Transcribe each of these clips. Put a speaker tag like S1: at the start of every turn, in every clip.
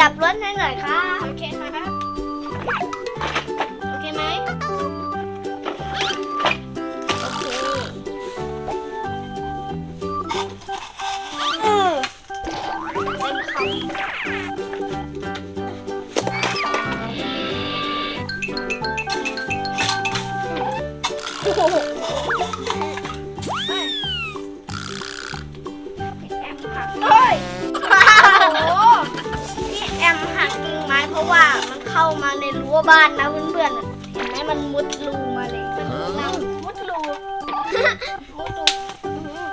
S1: ยับรถให้หน่อยค่ะ
S2: โอเคครับ
S1: โอเคไหมโอเคเอืมเล่นคำโอ้โห ราะว่ามันเข้ามาในรั้วบ้านนะเพื่อนๆน่ะเห็นไหมมันมุดรูมาเลย มันมุดรู มุดรูมุดรูอื้อหือ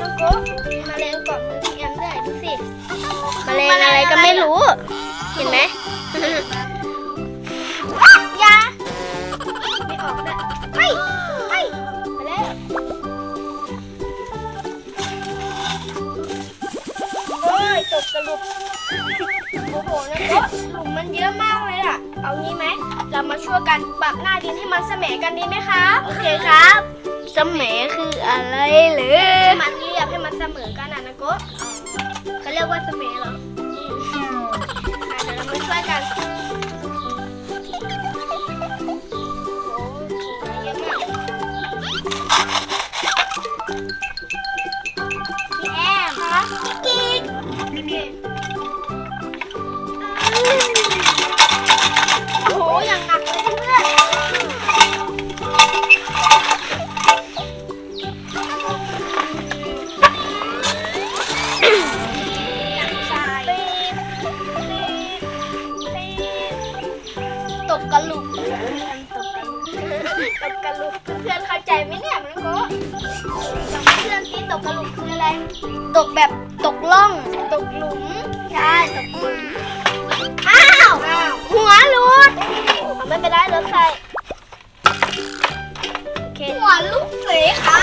S1: น้องโก้มีแมลงเกาะมือพี่แอมด้วยดูสิ แมลงอะไรก็ไม่รู้ เห็นไหม นะก็หลุมมันเยอะมากเลยอะเอางี้ไหม เรามาช่วยกันปรับหน้าดินให้มันเสมอกันดีไหมครับ โอเคครับเสมอคืออะไรหรือให้มันเรียบให้มันเสมอกันนะนะโก็เขาเรียกว่าเสมอเหรออืมอะเดี๋ยวเรามาช่วยกัน ตกกระลุกเพื่อนเข้าใจไหมเนี่ยมันโกเพื่อนที่ตกกระลุกคืออะไร ตกแบบตกล่อง ตกหลุม ใช่ ตกหลุม อ้าว หัวหลุดเอาไม่เป็นไรรถไฟโอเคหัวลูกเสครั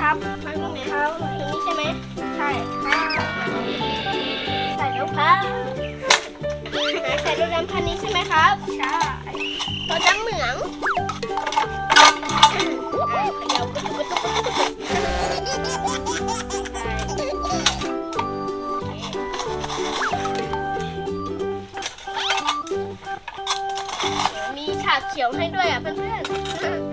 S1: ทับมันตรงไหนครับตรงนี้ใช่ไหมใช่ค่ะใส่แล้วครับใส่รถดำคันนี้ใช่ไหมครับใช่รถดำเหมืองอะเขย่ากระตุกกระตุกกระตุกกระตุกมีฉากเขียวให้ด้วยอะเพื่อนๆ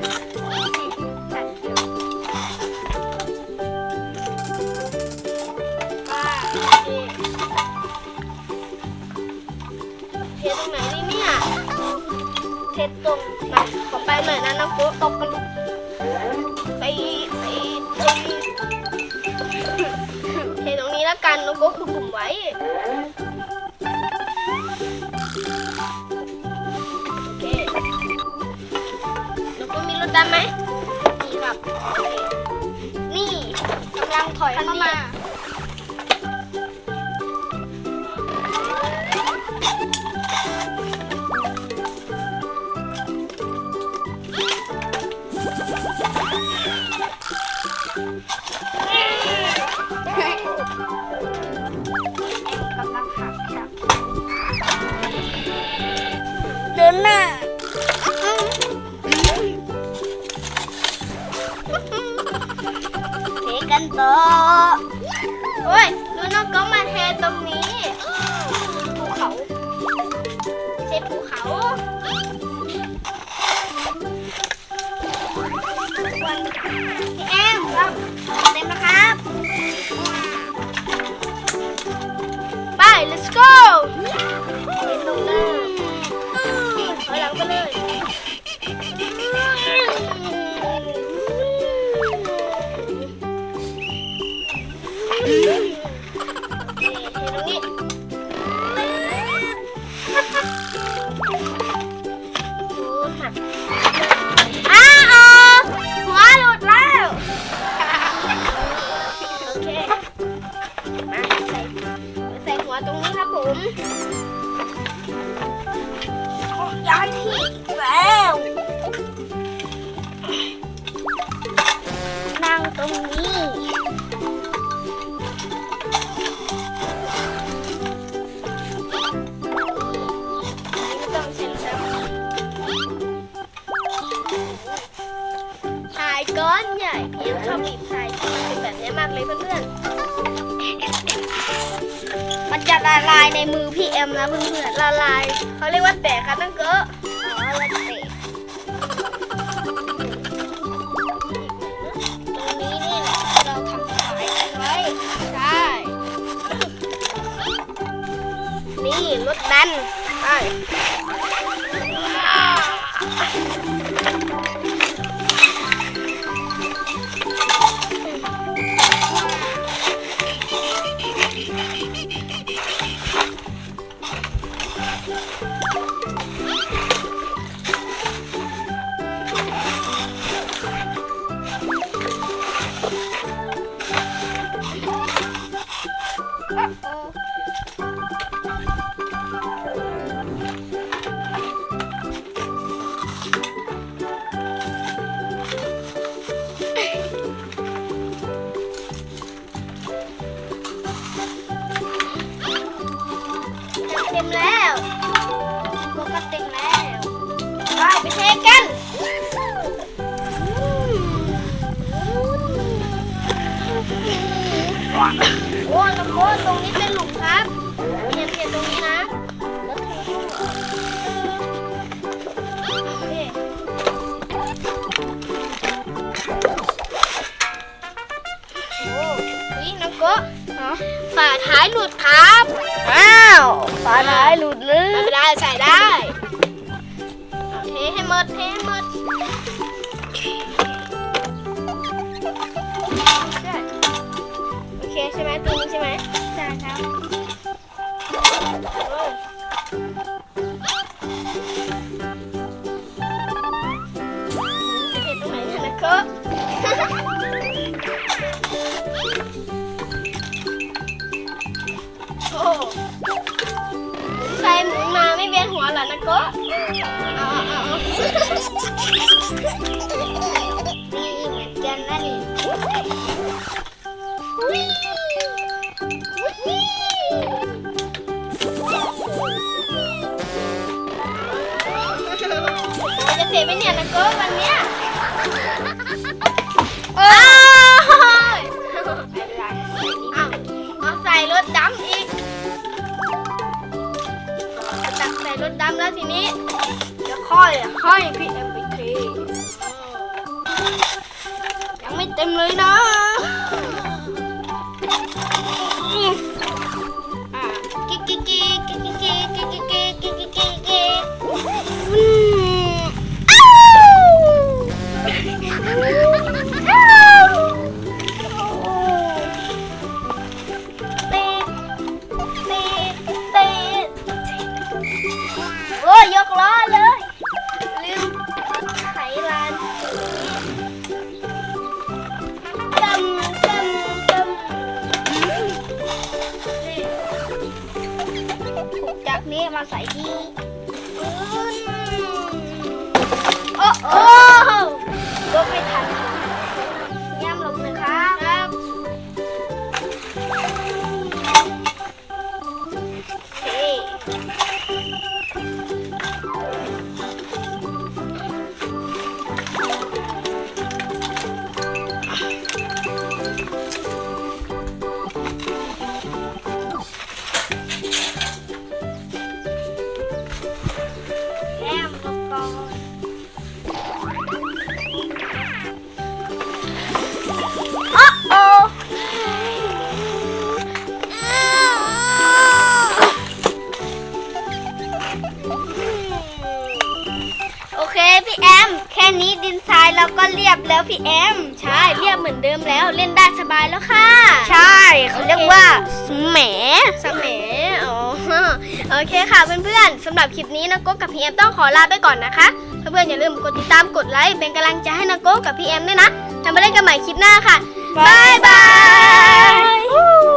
S1: เทตรงไหนขอไปหน่อยนะน้องโก้ตกกระลุกไปไปไปเทตรงนี้แล้วกันน้องโก้ขุดหลุมไว้โอเคแล้วก็มีรถดำไหมมีครับนี่กำลังถอยเข้ามา Yeah. ผมยันที่แล้วนั่งตรงนี้ก้อนใหญ่เอวชอบบีบชายเป็นแบบนี้มากเลยเพื่อนๆ จะละลายในมือพี่เอ็มนะเพื่อนๆละลายเขาเรียกว่าแตกครับนั่งเกอะอ๋อละแตรงนี้นี่เราทำสายกันไว้ใช่นี่รถดันไป เต็มแล้วก็ก็เต็มแล้วไปไปเทกันโอ้น้ำโคตรงนี้เป็นหลุมครับ ฝาท้ายหลุดครับ อ้าวฝาท้ายหลุดเลยไม่เป็นไรใส่ได้เอาเทให้หมดเทให้หมดใช่โอเคใช่ไหมตั ใส่หมูมาไม่เวียนหัวเหรอนะโก็เอาเอาเอาเอานี่เหมือนกันนะนี่อุ๊ยอุ๊ยเราจะเสร็จไหมเนี่ยนะโก็วันเนี้ยโอ้ยไม่เป็นไรเอาเอาใส่รถดำอีก ดำแล้วทีนี้เดี๋ยค่อยให้พี่เอ็มไปเทยังไม่เต็มเลยนะ จากนี้มาใส่ที่อืมโอ้โอ้ยกไม่ทัน แล้วพี่แอม ใช่เรียบเหมือนเดิมแล้วเล่นได้สบายแล้วค่ะ ใช่เขาเรียกว่าสมแหมสมแหมอ๋อโอเคค่ะเพื่อนๆสำหรับคลิปนี้นะโก้กับพี่แอมต้องขอลาไปก่อนนะคะเพื่อนๆอย่าลืมกดติดตามกดไลค์เป็นกำลังใจให้นะโก้กับพี่แอมด้วยนะทำไปเล่นกันใหม่คลิปหน้าค่ะบ๊ายบาย